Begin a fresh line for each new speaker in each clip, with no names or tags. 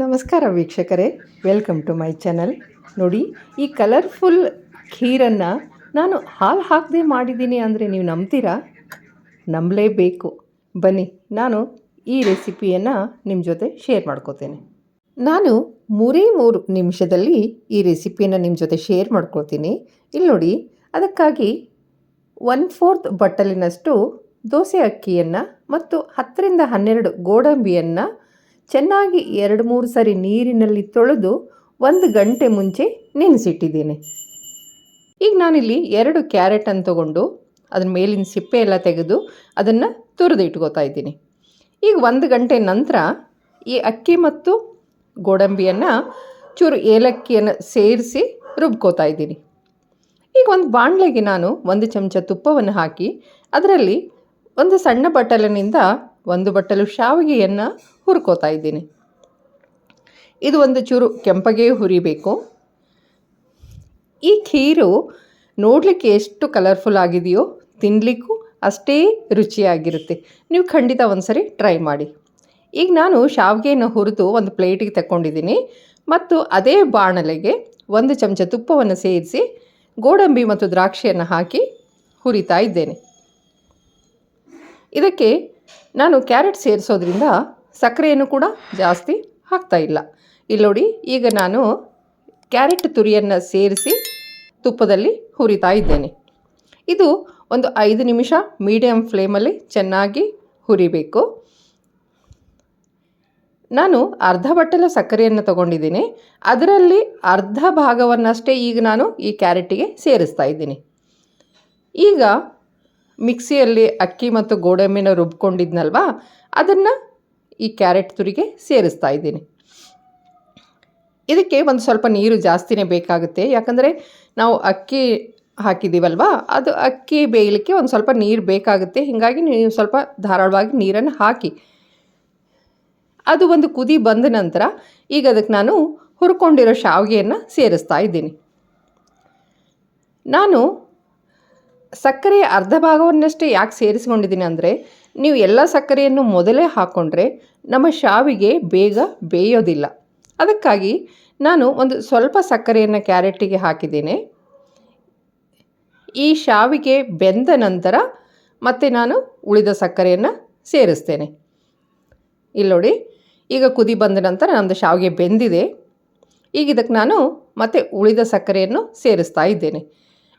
ನಮಸ್ಕಾರ ವೀಕ್ಷಕರೇ welcome to my channel ನೋಡಿ, ಈ ಕಲರ್ಫುಲ್ ಖೀರನ್ನು ನಾನು ಹಾಲು ಹಾಕದೆ ಮಾಡಿದ್ದೀನಿ ಅಂದರೆ ನೀವು ನಂಬ್ತೀರಾ? ನಂಬಲೇಬೇಕು. ಬನ್ನಿ, ನಾನು ಈ ರೆಸಿಪಿಯನ್ನು ನಿಮ್ಮ ಜೊತೆ ಶೇರ್ ಮಾಡ್ಕೋತೇನೆ. ನಾನು ಮೂರೇ ಮೂರು ನಿಮಿಷದಲ್ಲಿ ಈ ರೆಸಿಪಿಯನ್ನು ನಿಮ್ಮ ಜೊತೆ ಶೇರ್ ಮಾಡ್ಕೊಳ್ತೀನಿ ಇಲ್ಲಿ ನೋಡಿ, ಅದಕ್ಕಾಗಿ ಒನ್ ಫೋರ್ತ್ ಬಟ್ಟಲಿನಷ್ಟು ದೋಸೆ ಅಕ್ಕಿಯನ್ನು ಮತ್ತು ಹತ್ತರಿಂದ ಹನ್ನೆರಡು ಗೋಡಂಬಿಯನ್ನು ಚೆನ್ನಾಗಿ ಎರಡು ಮೂರು ಸರಿ ನೀರಿನಲ್ಲಿ ತೊಳೆದು ಒಂದು ಗಂಟೆ ಮುಂಚೆ ನೆನೆಸಿಟ್ಟಿದ್ದೀನಿ. ಈಗ ನಾನಿಲ್ಲಿ ಎರಡು ಕ್ಯಾರೆಟನ್ನು ತಗೊಂಡು ಅದ್ರ ಮೇಲಿನ ಸಿಪ್ಪೆ ಎಲ್ಲ ತೆಗೆದು ಅದನ್ನು ತುರಿದು ಇಟ್ಕೋತಾ ಇದ್ದೀನಿ. ಈಗ ಒಂದು ಗಂಟೆ ನಂತರ ಈ ಅಕ್ಕಿ ಮತ್ತು ಗೋಡಂಬಿಯನ್ನು ಚೂರು ಏಲಕ್ಕಿಯನ್ನು ಸೇರಿಸಿ ರುಬ್ಕೋತಾ ಇದ್ದೀನಿ. ಈಗ ಒಂದು ಬಾಣಲೆಗೆ ನಾನು ಒಂದು ಚಮಚ ತುಪ್ಪವನ್ನು ಹಾಕಿ ಅದರಲ್ಲಿ ಒಂದು ಸಣ್ಣ ಬಟ್ಟಲಿನಿಂದ ಒಂದು ಬಟ್ಟಲು ಶಾವಿಗೆಯನ್ನು ಹುರ್ಕೋತಾ ಇದ್ದೀನಿ. ಇದು ಒಂದು ಚೂರು ಕೆಂಪಗೆ ಹುರಿಬೇಕು. ಈ ಖೀರು ನೋಡಲಿಕ್ಕೆ ಎಷ್ಟು ಕಲರ್ಫುಲ್ ಆಗಿದೆಯೋ ತಿನ್ನಲಿಕ್ಕೂ ಅಷ್ಟೇ ರುಚಿಯಾಗಿರುತ್ತೆ. ನೀವು ಖಂಡಿತ ಒಂದು ಸರಿ ಟ್ರೈ ಮಾಡಿ. ಈಗ ನಾನು ಶಾವಿಗೆಯನ್ನು ಹುರಿದು ಒಂದು ಪ್ಲೇಟಿಗೆ ತಗೊಂಡಿದ್ದೀನಿ ಮತ್ತು ಅದೇ ಬಾಣಲೆಗೆ ಒಂದು ಚಮಚ ತುಪ್ಪವನ್ನು ಸೇರಿಸಿ ಗೋಡಂಬಿ ಮತ್ತು ದ್ರಾಕ್ಷಿಯನ್ನು ಹಾಕಿ ಹುರಿತಾ ಇದ್ದೇನೆ. ಇದಕ್ಕೆ ನಾನು ಕ್ಯಾರೆಟ್ ಸೇರಿಸೋದ್ರಿಂದ ಸಕ್ಕರೆಯನ್ನು ಕೂಡ ಜಾಸ್ತಿ ಹಾಕ್ತಾ ಇಲ್ಲ. ಇಲ್ಲಿ ನೋಡಿ, ಈಗ ನಾನು ಕ್ಯಾರೆಟ್ ತುರಿಯನ್ನು ಸೇರಿಸಿ ತುಪ್ಪದಲ್ಲಿ ಹುರಿತಾ ಇದ್ದೇನೆ. ಇದು ಒಂದು ಐದು ನಿಮಿಷ ಮೀಡಿಯಮ್ ಫ್ಲೇಮಲ್ಲಿ ಚೆನ್ನಾಗಿ ಹುರಿಬೇಕು. ನಾನು ಅರ್ಧ ಬಟ್ಟಲ ಸಕ್ಕರೆಯನ್ನು ತಗೊಂಡಿದ್ದೀನಿ. ಅದರಲ್ಲಿ ಅರ್ಧ ಭಾಗವನ್ನಷ್ಟೇ ಈಗ ನಾನು ಈ ಕ್ಯಾರೆಟಿಗೆ ಸೇರಿಸ್ತಾ ಇದ್ದೀನಿ. ಈಗ ಮಿಕ್ಸಿಯಲ್ಲಿ ಅಕ್ಕಿ ಮತ್ತು ಗೋಡಂಬಿನ ರುಬ್ಕೊಂಡಿದ್ನಲ್ವಾ? ಅದನ್ನು ಈ ಕ್ಯಾರೆಟ್ ತುರಿಗೆ ಸೇರಿಸ್ತಾ ಇದ್ದೀನಿ. ಇದಕ್ಕೆ ಒಂದು ಸ್ವಲ್ಪ ನೀರು ಜಾಸ್ತಿನೇ ಬೇಕಾಗುತ್ತೆ. ಯಾಕಂದರೆ ನಾವು ಅಕ್ಕಿ ಹಾಕಿದ್ದೀವಲ್ವಾ? ಅದು ಅಕ್ಕಿ ಬೇಯಲಿಕ್ಕೆ ಒಂದು ಸ್ವಲ್ಪ ನೀರು ಬೇಕಾಗುತ್ತೆ. ಹೀಗಾಗಿ ನೀವು ಸ್ವಲ್ಪ ಧಾರಾಳವಾಗಿ ನೀರನ್ನು ಹಾಕಿ. ಅದು ಒಂದು ಕುದಿ ಬಂದ ನಂತರ ಈಗ ಅದಕ್ಕೆ ನಾನು ಹುರ್ಕೊಂಡಿರೋ ಶಾವಿಗೆಯನ್ನು ಸೇರಿಸ್ತಾ ಇದ್ದೀನಿ. ನಾನು ಸಕ್ಕರೆಯ ಅರ್ಧ ಭಾಗವನ್ನಷ್ಟೇ ಯಾಕೆ ಸೇರಿಸ್ಕೊಂಡಿದ್ದೀನಿ ಅಂದರೆ, ನೀವು ಎಲ್ಲ ಸಕ್ಕರೆಯನ್ನು ಮೊದಲೇ ಹಾಕ್ಕೊಂಡ್ರೆ ನಮ್ಮ ಶಾವಿಗೆ ಬೇಗ ಬೇಯೋದಿಲ್ಲ. ಅದಕ್ಕಾಗಿ ನಾನು ಒಂದು ಸ್ವಲ್ಪ ಸಕ್ಕರೆಯನ್ನು ಕ್ಯಾರೆಟಿಗೆ ಹಾಕಿದ್ದೇನೆ. ಈ ಶಾವಿಗೆ ಬೆಂದ ನಂತರ ಮತ್ತೆ ನಾನು ಉಳಿದ ಸಕ್ಕರೆಯನ್ನು ಸೇರಿಸ್ತೇನೆ. ಇಲ್ಲಿ ನೋಡಿ, ಈಗ ಕುದಿ ಬಂದ ನಂತರ ನಮ್ಮದು ಶಾವಿಗೆ ಬೆಂದಿದೆ. ಈಗ ಇದಕ್ಕೆ ನಾನು ಮತ್ತೆ ಉಳಿದ ಸಕ್ಕರೆಯನ್ನು ಸೇರಿಸ್ತಾ ಇದ್ದೇನೆ.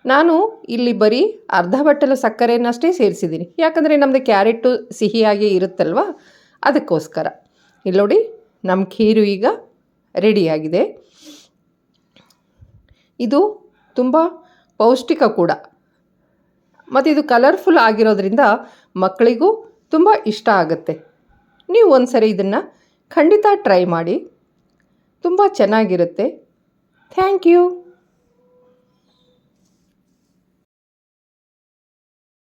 ನಾನು ಇಲ್ಲಿ ಬರೀ ಅರ್ಧ ಬಟ್ಟಲು ಸಕ್ಕರೆಯನ್ನಷ್ಟೇ ಸೇರಿಸಿದ್ದೀನಿ. ಯಾಕಂದರೆ ನಮ್ಮದು ಕ್ಯಾರೆಟು ಸಿಹಿಯಾಗಿ ಇರುತ್ತಲ್ವ? ಅದಕ್ಕೋಸ್ಕರ. ಇಲ್ಲಿ ನೋಡಿ ನಮ್ಮ ಖೀರು ಈಗ ರೆಡಿಯಾಗಿದೆ. ಇದು ತುಂಬ ಪೌಷ್ಟಿಕ ಕೂಡ. ಮತ್ತು ಇದು ಕಲರ್ಫುಲ್ ಆಗಿರೋದ್ರಿಂದ ಮಕ್ಕಳಿಗೂ ತುಂಬ ಇಷ್ಟ ಆಗುತ್ತೆ. ನೀವು ಒಂದು ಸರಿ ಇದನ್ನು ಖಂಡಿತ ಟ್ರೈ ಮಾಡಿ. ತುಂಬ ಚೆನ್ನಾಗಿರುತ್ತೆ. Thank you.